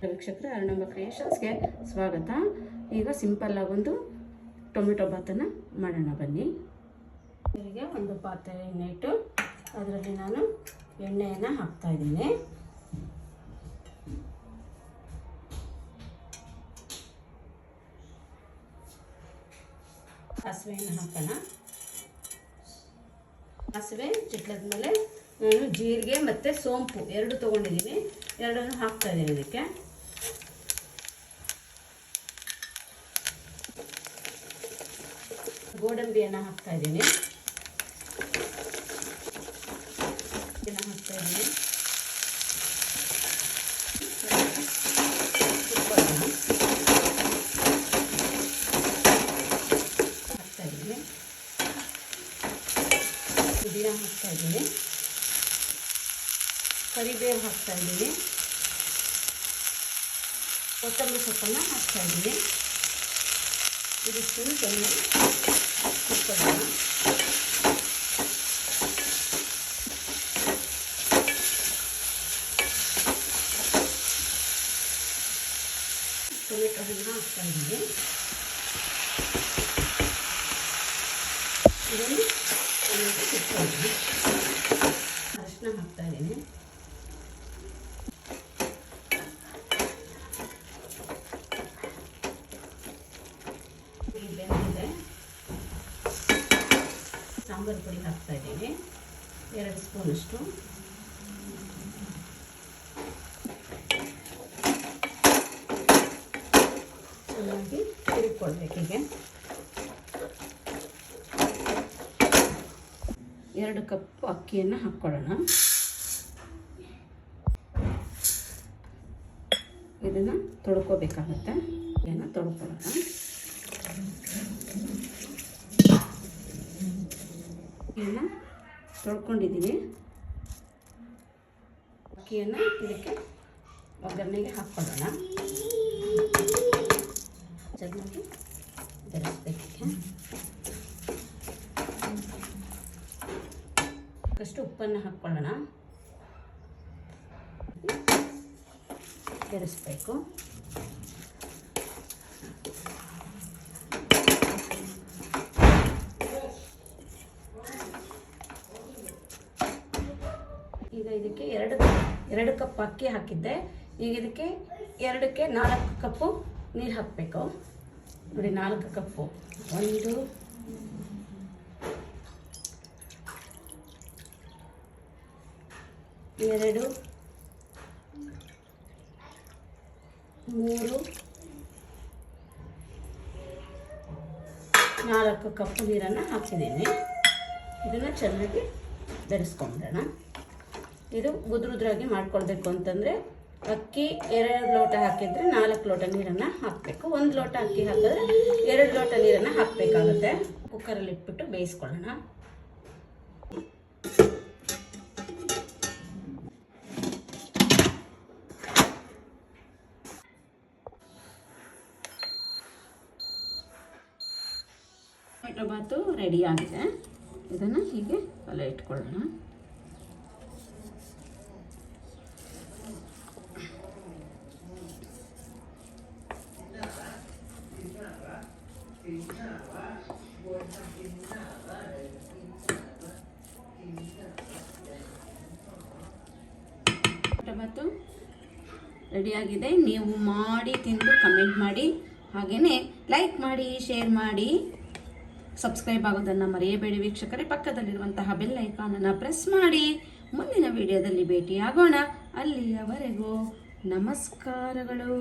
ವೀಕ್ಷಕರೇ ಅರುಣಂಬ ಕ್ರಿಯೇಷನ್ಸ್ಗೆ ಸ್ವಾಗತ. ಈಗ ಸಿಂಪಲ್ ಒಂದು ಟೊಮೆಟೊ ಬಾತನ್ನು ಮಾಡೋಣ, ಬನ್ನಿ. ಈಗ ಒಂದು ಪಾತ್ರೆ ಎಣ್ಣೆ ಅದರಲ್ಲಿ ನಾನು ಎಣ್ಣೆಯನ್ನು ಹಾಕ್ತಾ ಇದ್ದೀನಿ. ಸಾಸಿವೆಯನ್ನು ಹಾಕೋಣ. ಸಾಸಿವೆ ಚಿಟ್ಲದ್ಮೇಲೆ ನಾನು ಜೀರಿಗೆ ಮತ್ತು ಸೋಂಪು ಎರಡು ತೊಗೊಂಡಿದ್ದೀನಿ. ಎರಡನ್ನು ಹಾಕ್ತಾ ಇದ್ದೀನಿ ಇದಕ್ಕೆ. ಗೋಡಂಬಿಯನ್ನು ಹಾಕ್ತಾ ಇದ್ದೀನಿ. ಹಾಕ್ತಾ ಇದ್ದೀನಿ. ಹಾಕ್ತಾ ಇದ್ದೀನಿ. ಪುದೀನ ಹಾಕ್ತಾ ಕರಿಬೇವು ಹಾಕ್ತಾ ಇದ್ದೀನಿ. ಕೊತ್ತಂಬರಿ ಸೊಪ್ಪನ್ನು ಹಾಕ್ತಾ ಇದ್ದೀನಿ. ಇದು ಚೆನ್ನಾಗಿ ಕುತ್ಕೊಳ್ಳೋಣ ಟೊಮೆಟೊ ಹಣ್ಣು ಹಾಕ್ತಾ ಇದ್ದೀನಿ ಇದನ್ನು ಚೆನ್ನಾಗಿ ಕುತ್ಕೊಳ್ಳೋಣ ಅರಿಶಿನ ಹಾಕ್ತಾ ಇದ್ದೀನಿ ಈಗ ಬೆಂದಿದೆ ಸಾಂಬಾರು ಪುಡಿ ಹಾಕ್ತಾ ಇದ್ದೀನಿ. ಎರಡು ಸ್ಪೂನಷ್ಟು. ಚೆನ್ನಾಗಿ ತಿರುಕೊಳ್ಬೇಕು ಹೀಗೆ. ಎರಡು ಕಪ್ ಅಕ್ಕಿಯನ್ನು ಹಾಕ್ಕೊಳ್ಳೋಣ. ಇದನ್ನು ತೊಳ್ಕೊಬೇಕಾಗತ್ತೆ. ಇದನ್ನು ತೊಳ್ಕೊಳ್ಳೋಣ. ಅಕ್ಕಿಯನ್ನು ತೊಳ್ಕೊಂಡಿದ್ದೀನಿ. ಅಕ್ಕಿಯನ್ನು ಇದಕ್ಕೆ ಒಗ್ಗರಣೆಗೆ ಹಾಕ್ಕೊಳ್ಳೋಣ. ಚೆನ್ನಾಗಿ ಬೆರೆಸ್ಬೇಕಕ್ಕೆ ಫಸ್ಟ್ ಉಪ್ಪನ್ನು ಹಾಕ್ಕೊಳ್ಳೋಣ. ಬೆರೆಸ್ಬೇಕು. ಈಗ ಇದಕ್ಕೆ ಎರಡು ಎರಡು ಕಪ್ ಅಕ್ಕಿ ಹಾಕಿದ್ದೆ. ಈಗ ಇದಕ್ಕೆ ಎರಡಕ್ಕೆ ನಾಲ್ಕು ಕಪ್ಪು ನೀರು ಹಾಕಬೇಕು. ನೋಡಿ, ನಾಲ್ಕು ಕಪ್ಪು. ಒಂದು, ಎರಡು, ಮೂರು, ನಾಲ್ಕು ಕಪ್ಪು ನೀರನ್ನು ಹಾಕಿದ್ದೀನಿ. ಇದನ್ನು ಚೆನ್ನಾಗಿ ಬೆರೆಸ್ಕೊಂಬಿಡೋಣ. ಇದು ಉದುರುದ್ರಾಗಿ ಮಾಡ್ಕೊಳ್ಬೇಕು ಅಂತಂದರೆ ಅಕ್ಕಿ ಎರಡು ಲೋಟ ಹಾಕಿದರೆ ನಾಲ್ಕು ಲೋಟ ನೀರನ್ನು ಹಾಕಬೇಕು. ಒಂದು ಲೋಟ ಅಕ್ಕಿ ಹಾಕಿದ್ರೆ ಎರಡು ಲೋಟ ನೀರನ್ನು ಹಾಕಬೇಕಾಗುತ್ತೆ. ಕುಕ್ಕರಲ್ಲಿ ಇಟ್ಬಿಟ್ಟು ಬೇಯಿಸ್ಕೊಳ್ಳೋಣ. ಟೊಮ್ಯಾಟೊ ಬಾತು ರೆಡಿ ಆಗಿದೆ. ಇದನ್ನು ಹೀಗೆ ಒಲೆ ಇಟ್ಕೊಳ್ಳೋಣ. ಬಾತು ರೆಡಿಯಾಗಿದೆ. ನೀವು ಮಾಡಿ ತಿಂದು ಕಮೆಂಟ್ ಮಾಡಿ. ಹಾಗೆಯೇ ಲೈಕ್ ಮಾಡಿ ಶೇರ್ ಮಾಡಿ. ಸಬ್ಸ್ಕ್ರೈಬ್ ಆಗೋದನ್ನು ಮರೆಯಬೇಡಿ ವೀಕ್ಷಕರೇ. ಪಕ್ಕದಲ್ಲಿರುವಂತಹ ಬೆಲ್ ಐಕಾನನ್ನು ಪ್ರೆಸ್ ಮಾಡಿ. ಮುಂದಿನ ವಿಡಿಯೋದಲ್ಲಿ ಭೇಟಿಯಾಗೋಣ. ಅಲ್ಲಿಯವರೆಗೂ ನಮಸ್ಕಾರಗಳು.